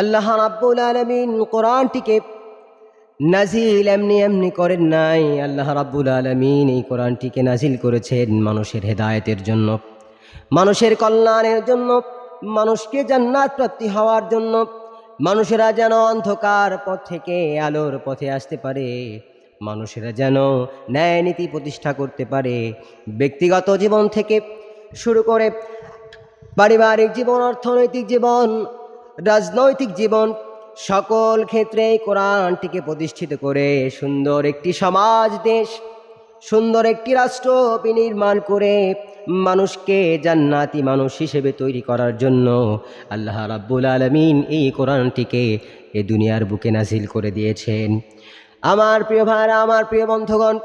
আল্লাহ রাব্বুল আলমিন কোরআনটিকে নাজিল এমনি এমনি করেন নাই। আল্লাহ রাব্বুল আলমিন এই কোরআনটিকে নাজিল করেছেন মানুষের হেদায়েতের জন্য, মানুষের কল্যাণের জন্য, মানুষকে জান্নাত প্রাপ্তি হওয়ার জন্য। মানুষেরা যেন অন্ধকার পথ থেকে আলোর পথে আসতে পারে, মানুষেরা যেন ন্যায় নীতি প্রতিষ্ঠা করতে পারে। ব্যক্তিগত জীবন থেকে শুরু করে পারিবারিক জীবন, অর্থনৈতিক জীবন রাজনৈতিক জীবন সকল ক্ষেত্রে এই কোরআনটিকে প্রতিষ্ঠিত করে সুন্দর একটি সমাজ, দেশ, সুন্দর একটি রাষ্ট্র বিনির্মাণ করে মানুষকে জান্নাতি মানুষ হিসেবে তৈরি করার জন্য আল্লাহ রাব্বুল আলমিন এই কোরআনটিকে এ দুনিয়ার বুকে নাজিল করে দিয়েছেন। আমার প্রিয় ভাইরা, আমার প্রিয় বন্ধুগণ,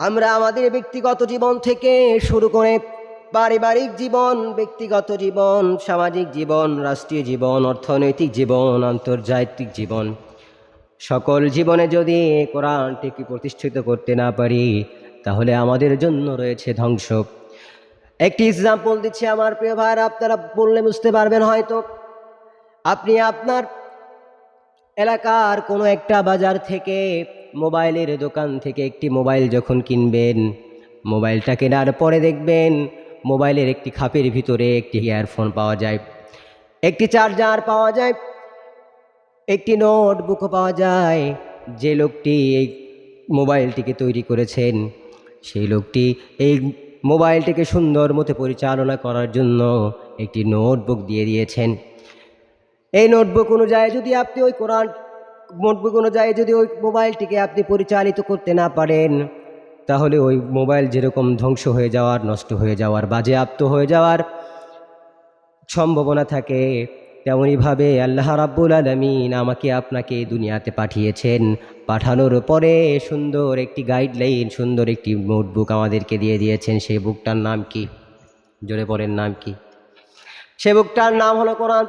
আমরা আমাদের ব্যক্তিগত জীবন থেকে শুরু করে পারিবারিক জীবন, ব্যক্তিগত জীবন, সামাজিক জীবন, রাষ্ট্রীয় জীবন, অর্থনৈতিক জীবন, আন্তর্জাতিক জীবন। সকল জীবনে যদি কোরআনটিকে প্রতিষ্ঠিত করতে না পারি, তাহলে আমাদের জন্য রয়েছে ধ্বংস। একটি এক্সাম্পল দিচ্ছি আমার প্রিয় ভাইরা আপনারা বললে বুঝতে পারবেন হয়তো। আপনি আপনার এলাকার কোনো একটা বাজার থেকে মোবাইলের দোকান থেকে একটি মোবাইল যখন কিনবেন, মোবাইলটা কেনার পরে দেখবেন মোবাইলের একটি খাপের ভিতরে একটি ইয়ারফোন পাওয়া যায়, একটি চার্জার পাওয়া যায়, একটি নোটবুকও পাওয়া যায়। যে লোকটি এই মোবাইলটিকে তৈরি করেছেন, সেই লোকটি এই মোবাইলটিকে সুন্দর মতো পরিচালনা করার জন্য একটি নোটবুক দিয়ে দিয়েছেন। এই নোটবুক অনুযায়ী যদি আপনি ওই কোরআন, নোটবুক অনুযায়ী যদি ওই মোবাইলটিকে আপনি পরিচালিত করতে না পারেন তাহলে ওই মোবাইল যেরকম ধ্বংস হয়ে যাওয়ার, নষ্ট হয়ে যাওয়ার, বাজেয়াপ্ত হয়ে যাওয়ার সম্ভাবনা থাকে তেমনইভাবে আল্লাহ রাব্বুল আলমিন আমাকে আপনাকে দুনিয়াতে পাঠিয়েছেন। পাঠানোর পরে সুন্দর একটি গাইডলাইন সুন্দর একটি নোটবুক আমাদেরকে দিয়ে দিয়েছেন। সেই বুকটার নাম কি? জোরে পড়েন নাম কি? সে বুকটার নাম হলো কোরআন।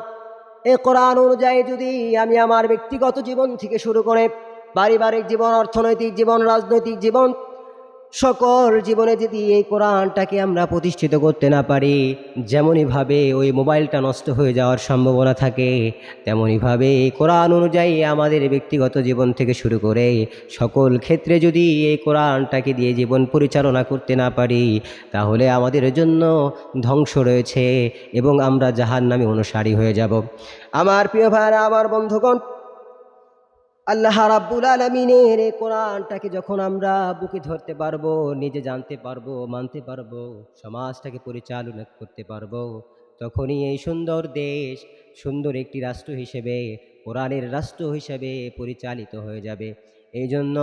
এ কোরআন অনুযায়ী যদি আমি আমার ব্যক্তিগত জীবন থেকে শুরু করে পারিবারিক জীবন, অর্থনৈতিক জীবন, রাজনৈতিক জীবন সকল জীবনে যদি এই কোরআনটাকে আমরা প্রতিষ্ঠিত করতে না পারি, যেমনইভাবে ওই মোবাইলটা নষ্ট হয়ে যাওয়ার সম্ভাবনা থাকে, তেমনইভাবে এই কোরআন অনুযায়ী আমাদের ব্যক্তিগত জীবন থেকে শুরু করে সকল ক্ষেত্রে যদি এই কোরআনটাকে দিয়ে জীবন পরিচালনা করতে না পারি, তাহলে আমাদের জন্য ধ্বংস রয়েছে এবং আমরা জাহান নামে অনুসারী হয়ে যাব। আমার প্রিয় ভাইরা, আমার বন্ধুগণ আল্লাহ রাব্বুল আলমিনের এই কোরআনটাকে যখন আমরা বুকে ধরতে পারব, নিজে জানতে পারব, মানতে পারব, সমাজটাকে পরিচালনা করতে পারব, তখনই এই সুন্দর দেশ সুন্দর একটি রাষ্ট্র হিসেবে, কোরআনের রাষ্ট্র হিসেবে পরিচালিত হয়ে যাবে। এই জন্য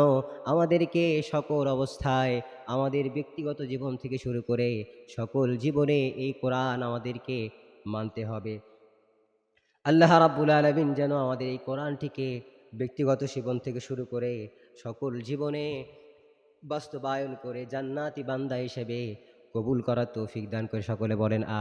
আমাদেরকে সকল অবস্থায়, আমাদের ব্যক্তিগত জীবন থেকে শুরু করে সকল জীবনে এই কোরআন আমাদেরকে মানতে হবে। আল্লাহ রাব্বুল আলমিন যেন আমাদের এই কোরআনটিকে ব্যক্তিগত জীবন থেকে শুরু করে সকল জীবনে বাস্তবায়ন করে জান্নাতি বান্দা হিসেবে কবুল করার তৌফিক দান করে সকলে বলেন আ